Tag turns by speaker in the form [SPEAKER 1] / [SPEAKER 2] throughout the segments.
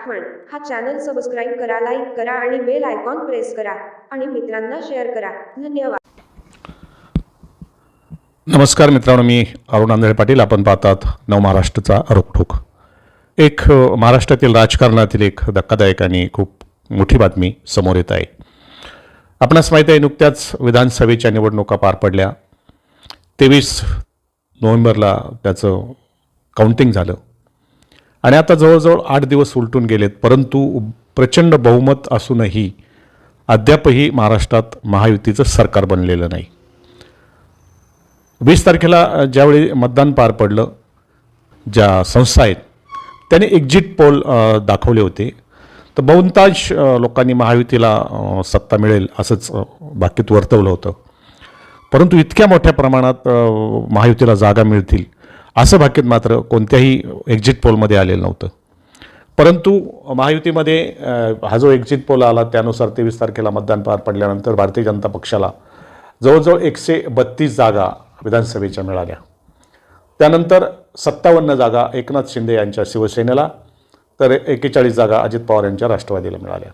[SPEAKER 1] आठवण. हा channel subscribe करा लाईक करा आणि बेल आयकॉन प्रेस करा आणि मित्रांना शेअर करा. धन्यवाद.
[SPEAKER 2] नमस्कार मित्रांनो मी अरुण आंधळे पाटील. आपण पाहतात नवमहाराष्ट्राचा रोखोक एक महाराष्ट्रातील राजकारणातील एक धक्कादायक आणि खूप मोठी बातमी समोर येत आहे. आपणास माहीत आहे नुकत्याच विधानसभेच्या निवडणुका पार पडल्या. तेवीस नोव्हेंबरला त्याचं काउंटिंग झालं. आणि आता जवळजवळ आठ दिवस उलटून गेलेत परंतु प्रचंड बहुमत असूनही अद्यापही महाराष्ट्रात महायुतीचं सरकार बनलेलं नाही. वीस तारखेला ज्यावेळी मतदान पार पडलं ज्या संस्था आहेत त्याने एक्झिट पोल दाखवले होते. तर बहुतांश लोकांनी महायुतीला सत्ता मिळेल असंच बाकीत वर्तवलं होतं. परंतु इतक्या मोठ्या प्रमाणात महायुतीला जागा मिळतील असं भाकीत मात्र कोणत्याही एक्झिट पोलमध्ये आलेलं नव्हतं. परंतु महायुतीमध्ये हा जो एक्झिट पोल आला त्यानुसार तेवीस तारखेला मतदान पार पडल्यानंतर भारतीय जनता पक्षाला जवळजवळ एकशे बत्तीस जागा विधानसभेच्या मिळाल्या. त्यानंतर सत्तावन्न जागा एकनाथ शिंदे यांच्या शिवसेनेला तर एकेचाळीस जागा अजित पवार यांच्या राष्ट्रवादीला मिळाल्या.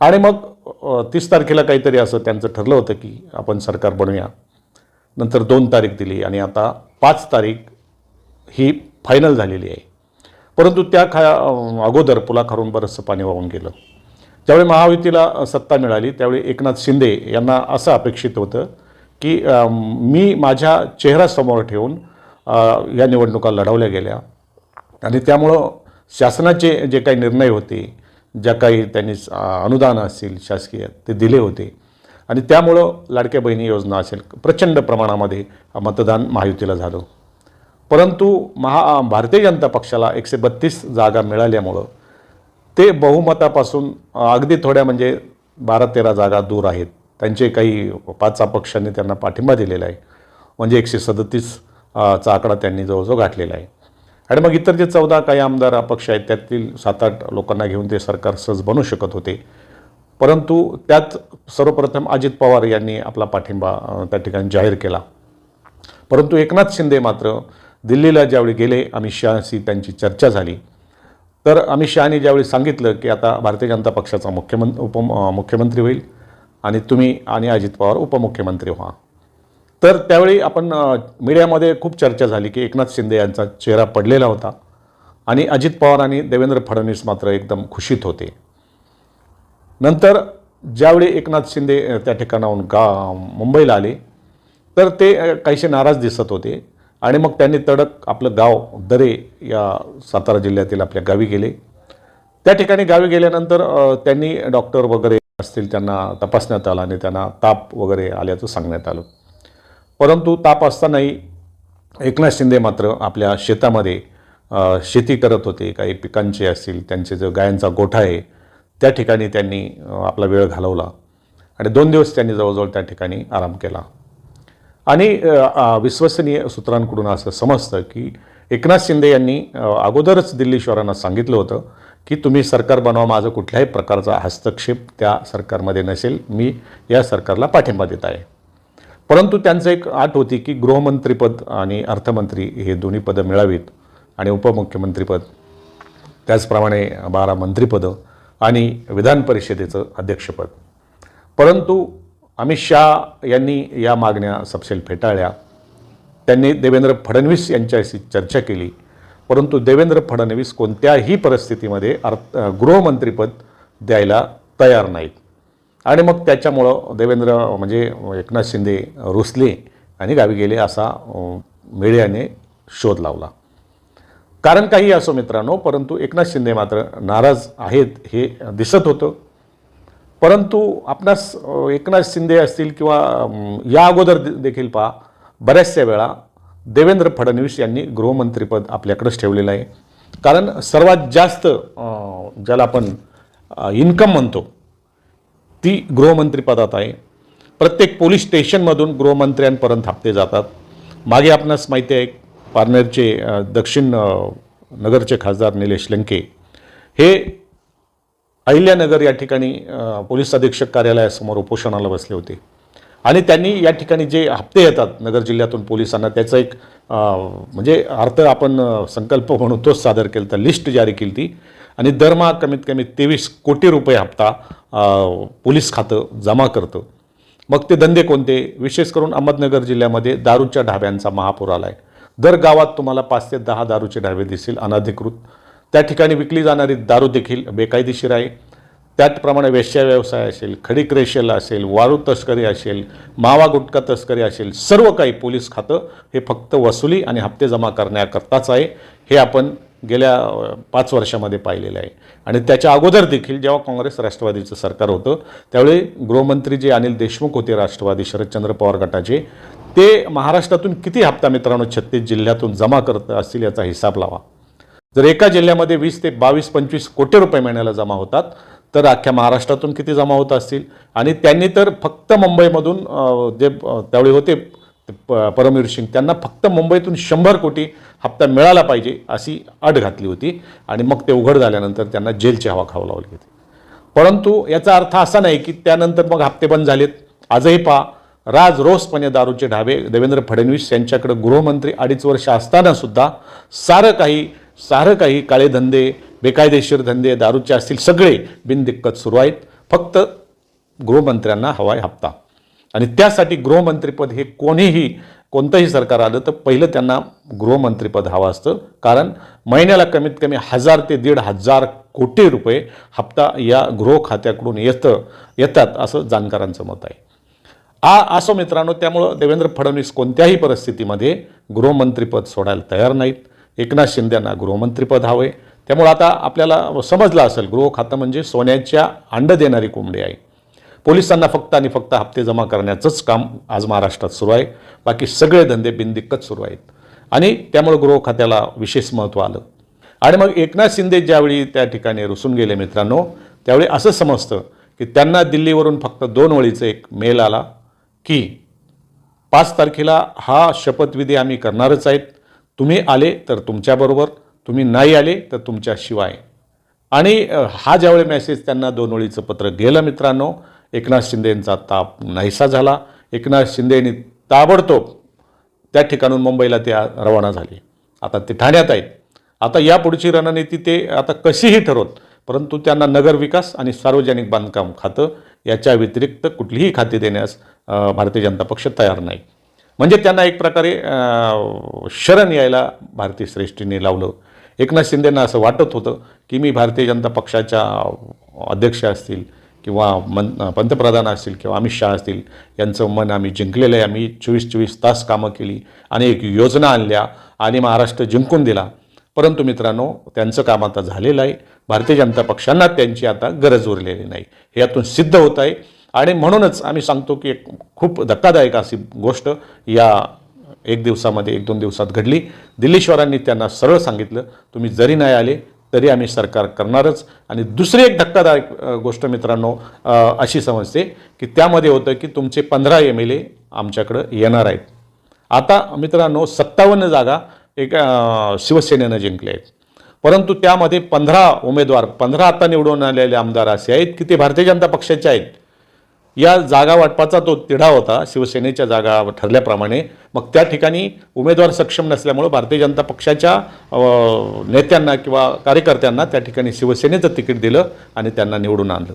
[SPEAKER 2] आणि मग तीस तारखेला काहीतरी असं त्यांचं ठरलं होतं की आपण सरकार बनवूया नंतर दोन तारीख दिली आणि आता पाच तारीख ही फायनल झालेली आहे. परंतु त्या खा अगोदर पुलाखारून बरंचसं पाणी वाहून गेलं. ज्यावेळी महायुतीला सत्ता मिळाली त्यावेळी एकनाथ शिंदे यांना असं अपेक्षित होतं की मी माझ्या चेहऱ्यासमोर ठेवून या निवडणुका लढवल्या गेल्या. आणि त्यामुळं शासनाचे जे काही निर्णय होते ज्या काही त्यांनी अनुदान अनुदानं असतील शासकीय ते दिले होते. आणि त्यामुळं लाडक्या बहिणी योजना असेल प्रचंड प्रमाणामध्ये मतदान महायुतीला झालं. परंतु महा भारतीय जनता पक्षाला एकशे बत्तीस जागा मिळाल्यामुळं ते बहुमतापासून अगदी थोड्या म्हणजे बारा तेरा जागा दूर आहेत. त्यांचे काही पाच पक्षांनी त्यांना पाठिंबा दिलेला आहे. म्हणजे एकशे सदतीस चा आकडा त्यांनी जवळजवळ गाठलेला आहे. आणि मग इतर जे चौदा काही आमदार अपक्ष आहेत त्यातील सात आठ लोकांना घेऊन ते सरकार सहज बनू शकत होते. परंतु त्यात सर्वप्रथम अजित पवार यांनी आपला पाठिंबा त्या ठिकाणी जाहीर केला. परंतु एकनाथ शिंदे मात्र दिल्लीला ज्यावेळी गेले अमित शहाशी त्यांची चर्चा झाली. तर अमित शहाने ज्यावेळी सांगितलं की आता भारतीय जनता पक्षाचा मुख्यमंत्री उप मुख्यमंत्री होईल आणि तुम्ही आणि अजित पवार उपमुख्यमंत्री व्हा. तर त्यावेळी आपण मीडियामध्ये खूप चर्चा झाली की एकनाथ शिंदे यांचा चेहरा पडलेला होता आणि अजित पवार आणि देवेंद्र फडणवीस मात्र एकदम खुशीत होते. नंतर ज्यावेळी एकनाथ शिंदे त्या ठिकाणाहून गा मुंबईला आले तर ते काहीसे नाराज दिसत होते. आणि मग त्यांनी तडक आपलं गाव दरे या सातारा जिल्ह्यातील आपल्या गावी गेले. त्या ठिकाणी गावी गेल्यानंतर त्यांनी डॉक्टर वगैरे असतील त्यांना तपासण्यात आलं आणि त्यांना ताप वगैरे आल्याचं सांगण्यात आलं. परंतु ताप असतानाही एकनाथ शिंदे मात्र आपल्या शेतामध्ये शेती करत होते. काही पिकांचे असतील त्यांचे जो गायांचा गोठा आहे त्या ठिकाणी त्यांनी आपला वेळ घालवला आणि दोन दिवस त्यांनी जवळजवळ त्या ठिकाणी आराम केला. आणि विश्वसनीय सूत्रांकडून असं समजतं की एकनाथ शिंदे यांनी अगोदरच अगोदरच दिल्लीश्वरांना सांगितलं होतं की तुम्ही सरकार बनवा माझं कुठल्याही प्रकारचा हस्तक्षेप त्या सरकारमध्ये नसेल मी या सरकारला पाठिंबा देत आहे. परंतु त्यांचं एक आट होती की गृहमंत्रीपद आणि अर्थमंत्री हे दोन्ही पदं मिळावीत आणि उपमुख्यमंत्रीपद त्याचप्रमाणे बारा मंत्रिपदं आणि विधान परिषदेचं अध्यक्षपद. परंतु अमित शाह यांनी या मागण्या सपशेल फेटाळल्या. त्यांनी देवेंद्र फडणवीस यांच्याशी चर्चा केली. परंतु देवेंद्र फडणवीस कोणत्याही परिस्थितीमध्ये अर्थ गृहमंत्रीपद द्यायला तयार नाहीत. आणि मग त्याच्यामुळं देवेंद्र म्हणजे एकनाथ शिंदे रुसले आणि गावी गेले असा मीडियाने शोध लावला. कारण काही असो मित्रांनो परंतु एकनाथ शिंदे मात्र नाराज आहेत हे दिसत होतं. परंतु आपणास एकनाथ शिंदे असतील किंवा या अगोदर देखील पहा बऱ्याचशा वेळा देवेंद्र फडणवीस यांनी गृहमंत्रीपद आपल्याकडेच ठेवलेलं आहे. कारण सर्वात जास्त ज्याला आपण इन्कम म्हणतो ती गृहमंत्रीपदात आहे. प्रत्येक पोलीस स्टेशनमधून गृहमंत्र्यांपर्यंत हप्ते जातात. मागे आपणास माहिती आहे पारनेरचे दक्षिण नगरचे खासदार निलेश लंके. हे अहिल्यानगर या ठिकाणी पोलीस अधीक्षक कार्यालयासमोर उपोषणाला बसले होते. आणि त्यांनी या ठिकाणी जे हप्ते येतात नगर जिल्ह्यातून पोलिसांना त्याचा एक म्हणजे अर्थ आपण संकल्प म्हणून तोच सादर केला तर लिस्ट जारी केली ती आणि दरमहा कमीत कमी तेवीस कोटी रुपये हप्ता पोलीस खातं जमा करतं. मग ते धंदे कोणते? विशेष करून अहमदनगर जिल्ह्यामध्ये दारूच्या ढाब्यांचा महापूर आला आहे दर गावात तुम्हाला पाच ते दहा दारूचे ढाबे दिसतील अनधिकृत. त्या ठिकाणी विकली जाणारी दारू देखील बेकायदेशीर आहे. त्याचप्रमाणे वेश्या व्यवसाय असेल खडी क्रेशल असेल वाळू तस्करी असेल मावा गुटखा तस्करी असेल सर्व काही पोलीस खातं हे फक्त वसुली आणि हप्ते जमा करण्याकरताच आहे. हे आपण गेल्या पाच वर्षामध्ये पाहिलेलं आहे. आणि त्याच्या अगोदर देखील जेव्हा काँग्रेस राष्ट्रवादीचं सरकार होतं त्यावेळी गृहमंत्री जे अनिल देशमुख होते राष्ट्रवादी शरदचंद्र पवार गटाचे ते महाराष्ट्रातून किती हप्ता मित्रांनो छत्तीस जिल्ह्यातून जमा करत असतील याचा हिसाब लावा. जर एका जिल्ह्यामध्ये वीस ते बावीस पंचवीस कोटी रुपये महिन्याला जमा होतात तर अख्ख्या महाराष्ट्रातून किती जमा होत असतील? आणि त्यांनी तर फक्त मुंबईमधून जे त्यावेळी होते प- परमवीर सिंग त्यांना फक्त मुंबईतून शंभर कोटी हप्ता मिळाला पाहिजे अशी अट घातली होती. आणि मग ते उघड झाल्यानंतर त्यांना जेलची हवा खाऊ लावली होती. परंतु याचा अर्थ असा नाही की त्यानंतर मग हप्ते बंद झालेत. आजही पहा राज रोसपणे दारूचे ढाबे देवेंद्र फडणवीस यांच्याकडे गृहमंत्री अडीच वर्ष असतानासुद्धा सारं काही सारं काही काळे धंदे बेकायदेशीर धंदे दारूचे असतील सगळे बिनदिक्कत सुरू आहेत. फक्त गृहमंत्र्यांना हवाय हप्ता. आणि त्यासाठी गृहमंत्रीपद हे कोणीही कोणतंही सरकार आलं तर पहिलं त्यांना गृहमंत्रीपद हवं असतं. कारण महिन्याला कमीत कमी हजार ते दीड हजार कोटी रुपये हप्ता या गृह खात्याकडून येतं येतात असं जाणकारांचं मत आहे. आ असो मित्रांनो त्यामुळं देवेंद्र फडणवीस कोणत्याही परिस्थितीमध्ये गृहमंत्रीपद सोडायला तयार नाहीत. एकनाथ शिंद्यांना गृहमंत्रीपद हवं आहे त्यामुळं आता आपल्याला समजलं असेल गृह खातं म्हणजे सोन्याच्या अंड देणारी कोंबडी आहे. पोलिसांना फक्त आणि फक्त हप्ते जमा करण्याचंच काम आज महाराष्ट्रात सुरू आहे. बाकी सगळे धंदे बिनदिक्कत सुरू आहेत. आणि त्यामुळे गृह खात्याला विशेष महत्त्व आलं. आणि मग एकनाथ शिंदे ज्यावेळी त्या ठिकाणी रुसून गेले मित्रांनो त्यावेळी असं समजतं की त्यांना दिल्लीवरून फक्त दोन वळीचं एक मेल आला की पाच तारखेला हा शपथविधी आम्ही करणारच आहेत. तुम्ही आले तर तुमच्याबरोबर तुम्ही नाही आले तर तुमच्याशिवाय आणि हा ज्यावेळी मेसेज त्यांना दोन ओळीचं पत्र गेलं मित्रांनो एकनाथ शिंदेंचा ताप नाहीसा झाला. एकनाथ शिंदेनी ताबडतोब त्या ठिकाणून मुंबईला ते रवाना झाले. आता ते ठाण्यात आहेत. आता या पुढची रणनीती ते आता कशीही ठरवत परंतु त्यांना नगरविकास आणि सार्वजनिक बांधकाम खातं याच्या व्यतिरिक्त कुठलीही खाती देण्यास भारतीय जनता पक्ष तयार नाही. म्हणजे त्यांना एक प्रकारे शरण यायला भारतीय श्रेष्ठीने लावलं. एकनाथ शिंदेंना असं वाटत होतं की मी भारतीय जनता पक्षाच्या अध्यक्ष असतील किंवा मन पंतप्रधान असतील किंवा अमित शहा असतील यांचं मन आम्ही जिंकलेलं आहे. आम्ही चोवीस चोवीस तास कामं केली अनेक योजना आणल्या आणि महाराष्ट्र जिंकून दिला. परंतु मित्रांनो त्यांचं काम आता झालेलं आहे. भारतीय जनता पक्षांना त्यांची आता गरज उरलेली नाही. हे यातून सिद्ध होत आहे. आणि म्हणूनच आम्ही सांगतो की एक खूप धक्कादायक अशी गोष्ट या एक दिवसामध्ये एक दोन दिवसात घडली. दिल्लीश्वरांनी त्यांना सरळ सांगितलं तुम्ही जरी नाही आले तरी आम्ही सरकार करणारच. आणि दुसरी एक धक्कादायक गोष्ट मित्रांनो अशी समजते की त्यामध्ये होतं की तुमचे पंधरा एम एल ए आमच्याकडं येणार आहेत. आता मित्रांनो सत्तावन्न जागा एक शिवसेनेनं जिंकल्या आहेत. परंतु त्यामध्ये पंधरा उमेदवार पंधरा आता निवडून आलेले आमदार असे आहेत की ते भारतीय जनता पक्षाचे आहेत. या जागा वाटपाचा तो तिढा होता शिवसेनेच्या जागा ठरल्याप्रमाणे. मग त्या ठिकाणी उमेदवार सक्षम नसल्यामुळं भारतीय जनता पक्षाच्या नेत्यांना किंवा कार्यकर्त्यांना त्या ठिकाणी शिवसेनेचं तिकीट दिलं आणि त्यांना निवडून आणलं.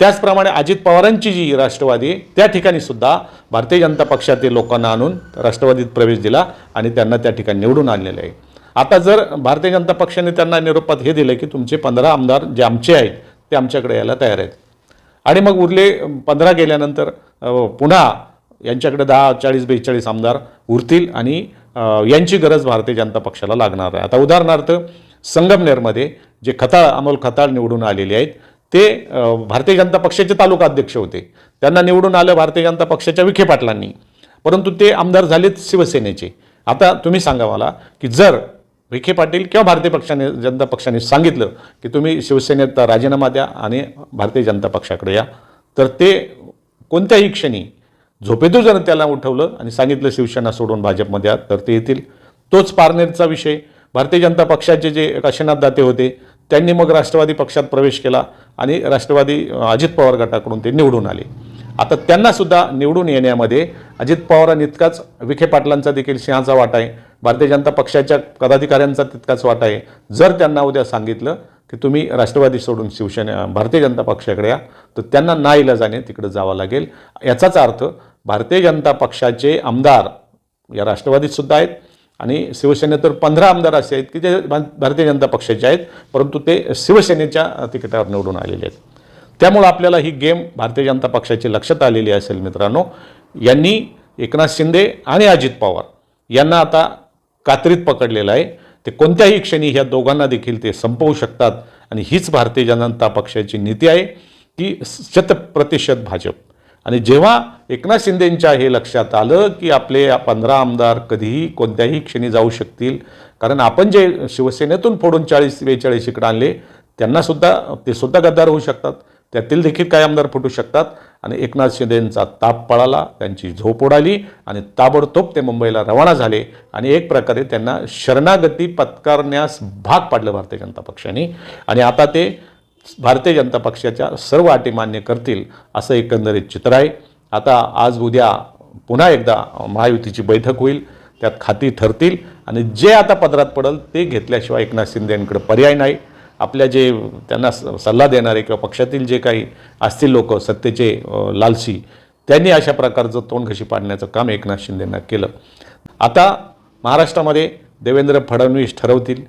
[SPEAKER 2] त्याचप्रमाणे अजित पवारांची जी राष्ट्रवादी त्या ठिकाणी सुद्धा भारतीय जनता पक्षातील लोकांना आणून राष्ट्रवादीत प्रवेश दिला आणि त्यांना त्या ठिकाणी निवडून आणलेलं आहे. आता जर भारतीय जनता पक्षाने त्यांना निरोपात हे दिलं की तुमचे पंधरा आमदार जे आमचे आहेत ते आमच्याकडे यायला तयार आहेत. आणि मग उरले पंधरा गेल्यानंतर पुन्हा यांच्याकडे दहा चाळीस बेचाळीस आमदार उरतील आणि यांची गरज भारतीय जनता पक्षाला लागणार आहे. आता उदाहरणार्थ संगमनेरमध्ये जे खताळ अमोल खताळ निवडून आलेले आहेत ते भारतीय जनता पक्षाचे तालुका अध्यक्ष होते. त्यांना निवडून आलं भारतीय जनता पक्षाच्या विखे पाटलांनी. परंतु ते आमदार झालेत शिवसेनेचे. आता तुम्ही सांगा मला की जर विखे पाटील किंवा भारतीय पक्षाने जनता पक्षाने सांगितलं की तुम्ही शिवसेनेत राजीनामा द्या आणि भारतीय जनता पक्षाकडे या. तर ते कोणत्याही क्षणी झोपेतून जर त्याला उठवलं आणि सांगितलं शिवसेना सोडून भाजपमध्ये तर ते येतील. तोच पारनेरचा विषय. भारतीय जनता पक्षाचे जे काशीनाथ दाते होते त्यांनी मग राष्ट्रवादी पक्षात प्रवेश केला आणि राष्ट्रवादी अजित पवार गटाकडून ते निवडून आले. आता त्यांनासुद्धा निवडून येण्यामध्ये अजित पवारांइतकाच विखे पाटलांचा देखील सिंहाचा वाटा आहे. भारतीय जनता पक्षाच्या पदाधिकाऱ्यांचा तितकाच वाटा आहे. जर त्यांना उद्या सांगितलं की तुम्ही राष्ट्रवादी सोडून शिवसेना भारतीय जनता पक्षाकडे या तर त्यांना ना जाणे तिकडे जावं लागेल. याचाच अर्थ भारतीय जनता पक्षाचे आमदार या राष्ट्रवादीत सुद्धा आहेत आणि शिवसेनेत तर पंधरा आमदार असे आहेत की जे भारतीय जनता पक्षाचे आहेत परंतु ते शिवसेनेच्या तिकिटावर निवडून आलेले आहेत. त्यामुळं आपल्याला ही गेम भारतीय जनता पक्षाची लक्षात आलेली असेल मित्रांनो. यांनी एकनाथ शिंदे आणि अजित पवार यांना आता कात्रीत पकडलेलं आहे. ते कोणत्याही क्षणी ह्या दोघांना देखील ते संपवू शकतात. आणि हीच भारतीय जनता पक्षाची नीती आहे की शतप्रतिशत भाजप. आणि जेव्हा एकनाथ शिंदेंच्या हे लक्षात आलं की आपले पंधरा आमदार कधीही कोणत्याही क्षणी जाऊ शकतील कारण आपण जे शिवसेनेतून फोडून चाळीस बेचाळीस इकडे आणले त्यांनासुद्धा ते सुद्धा गद्दार होऊ शकतात. त्यातील देखील काही आमदार फुटू शकतात. आणि एकनाथ शिंदेंचा ताप पळाला त्यांची झोप उडाली आणि ताबडतोब ते मुंबईला रवाना झाले. आणि एक प्रकारे त्यांना शरणागती पत्कारण्यास भाग पाडलं भारतीय जनता पक्षाने. आणि आता ते भारतीय जनता पक्षाच्या सर्व अटी मान्य करतील असं एकंदरीत चित्र आहे. आता आज उद्या पुन्हा एकदा महायुतीची बैठक होईल त्यात खाती ठरतील. आणि जे आता पदरात पडेल ते घेतल्याशिवाय एकनाथ शिंदे यांकडे पर्याय नाही. आपल्या जे त्यांना स- सल्ला देणारे किंवा पक्षातील जे काही असतील लोक सत्तेचे लालसी त्यांनी अशा प्रकारचं तोंड घशी पाडण्याचं काम एकनाथ शिंदेंना केलं. आता महाराष्ट्रामध्ये देवेंद्र फडणवीस ठरवतील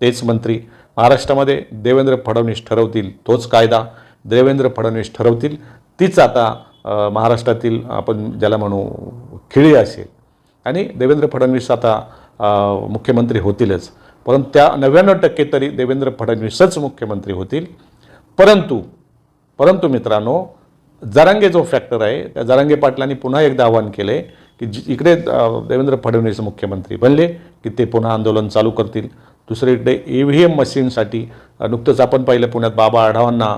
[SPEAKER 2] तेच मंत्री. महाराष्ट्रामध्ये देवेंद्र फडणवीस ठरवतील तोच कायदा देवेंद्र फडणवीस ठरवतील. तीच आता महाराष्ट्रातील आपण ज्याला म्हणू खिळी असेल. आणि देवेंद्र फडणवीस आता मुख्यमंत्री होतीलच. परंतु त्या नव्याण्णव टक्के तरी देवेंद्र फडणवीसच मुख्यमंत्री होतील. परंतु परंतु मित्रांनो जरांगे जो फॅक्टर आहे त्या जरांगे पाटलांनी पुन्हा एकदा आवाहन केलं आहे की जी इकडे देवेंद्र फडणवीस मुख्यमंत्री बनले की ते पुन्हा आंदोलन चालू करतील. दुसरीकडे ई व्ही एम मशीनसाठी नुकतंच आपण पाहिलं पुण्यात बाबा आढावांना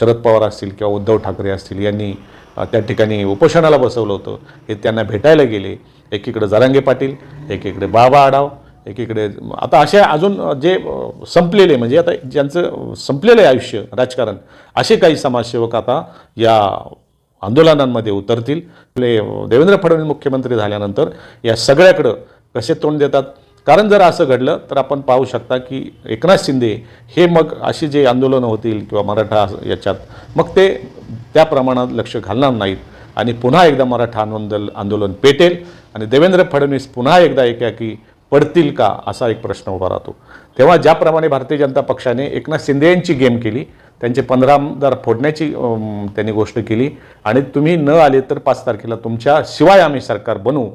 [SPEAKER 2] शरद पवार असतील किंवा उद्धव ठाकरे असतील यांनी त्या ठिकाणी उपोषणाला बसवलं होतं. हे त्यांना भेटायला गेले. एकीकडे जरांगे पाटील एकीकडे बाबा आढाव. एकीकडे आता असे अजून जे संपलेले म्हणजे आता ज्यांचं संपलेलं आहे आयुष्य राजकारण असे काही समाजसेवक आता या आंदोलनांमध्ये उतरतील. आपले देवेंद्र फडणवीस मुख्यमंत्री झाल्यानंतर या सगळ्याकडं कसे तोंड देतात? कारण जर असं घडलं तर आपण पाहू शकता की एकनाथ शिंदे हे मग अशी जे आंदोलनं होतील किंवा मराठा याच्यात मग ते त्या प्रमाणात लक्ष घालणार नाहीत. आणि पुन्हा एकदा मराठा आंदोलन आंदोलन पेटेल. आणि देवेंद्र फडणवीस पुन्हा एकदा एकाकी पडतील का असा एक प्रश्न उभा राहतो. तेव्हा ज्याप्रमाणे भारतीय जनता पक्षाने एकनाथ शिंदे यांची गेम केली त्यांचे पंधरा आमदार फोडण्याची त्यांनी गोष्ट केली आणि तुम्ही न आले तर पाच तारखेला तुमच्या शिवाय आम्ही सरकार बनवू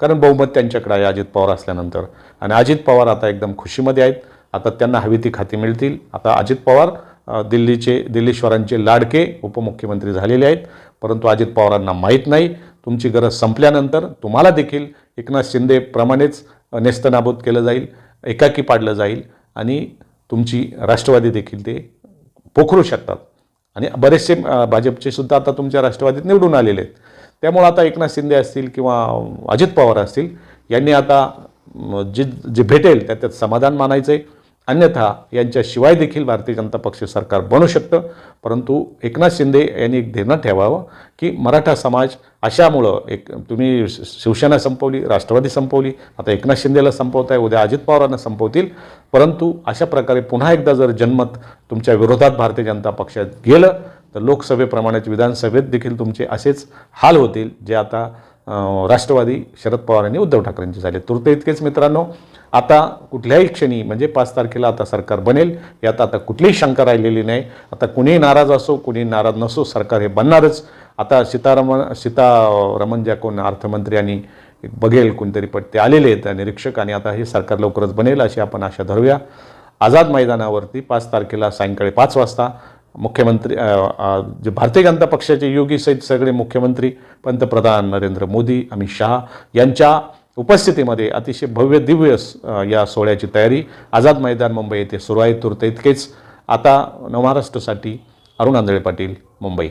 [SPEAKER 2] कारण बहुमत त्यांच्याकडे आहे अजित पवार असल्यानंतर. आणि अजित पवार आता एकदम खुशीमध्ये आहेत. आता त्यांना हवी ती खाती मिळतील. आता अजित पवार दिल्लीचे दिल्लीश्वरांचे लाडके उपमुख्यमंत्री झालेले आहेत. परंतु अजित पवारांना माहीत नाही. तुमची गरज संपल्यानंतर तुम्हाला देखील एकनाथ शिंदेप्रमाणेच नेस्तनाबूत केलं जाईल एकाकी पाडलं जाईल आणि तुमची राष्ट्रवादी देखील ते पोखरू शकतात. आणि बरेचसे भाजपचे सुद्धा आता तुमच्या राष्ट्रवादीत निवडून आलेले आहेत. त्यामुळं आता एकनाथ शिंदे असतील किंवा अजित पवार असतील यांनी आता जे जे भेटेल त्या त्यात समाधान मानायचं आहे अन्यथा यांच्याशिवाय देखील भारतीय जनता पक्ष सरकार बनू शकतं. परंतु एकनाथ शिंदे यांनी एक ध्येय ठेवावं की मराठा समाज अशामुळं एक तुम्ही शि- शिवसेना संपवली राष्ट्रवादी संपवली आता एकनाथ शिंदेला संपवताय उद्या अजित पवारांना संपवतील. परंतु अशा प्रकारे पुन्हा एकदा जर जनमत तुमच्या विरोधात भारतीय जनता पक्षात गेलं तर लोकसभेप्रमाणेच विधानसभेत देखील तुमचे असेच हाल होतील जे आता राष्ट्रवादी शरद पवार आणि उद्धव ठाकरेंचे झाले. तुर्त इतकेच मित्रांनो. आता कुठल्याही क्षणी म्हणजे पाच तारखेला आता सरकार बनेल यात आता कुठलीही शंका राहिलेली नाही. आता कुणीही नाराज असो कुणी नाराज नसो सरकार हे बनणारच. आता सीतारमण सीतारमण ज्या कोण अर्थमंत्री आणि बघेल कोणतरी पण ते आलेले आहेत निरीक्षक आणि आता हे सरकार लवकरच बनेल अशी आपण आशा धरूया. आझाद मैदानावरती पाच तारखेला सायंकाळी पाच वाजता मुख्यमंत्री जे भारतीय जनता पक्षाचे योगी सहित सगळे मुख्यमंत्री पंतप्रधान नरेंद्र मोदी अमित शहा यांच्या उपस्थितीमध्ये अतिशय भव्य दिव्य या सोहळ्याची तयारी आझाद मैदान मुंबई येथे सुरू आहे तुर्त इतकेच. आता नवमहाराष्ट्रसाठी अरुण आंधळे पाटील मुंबई.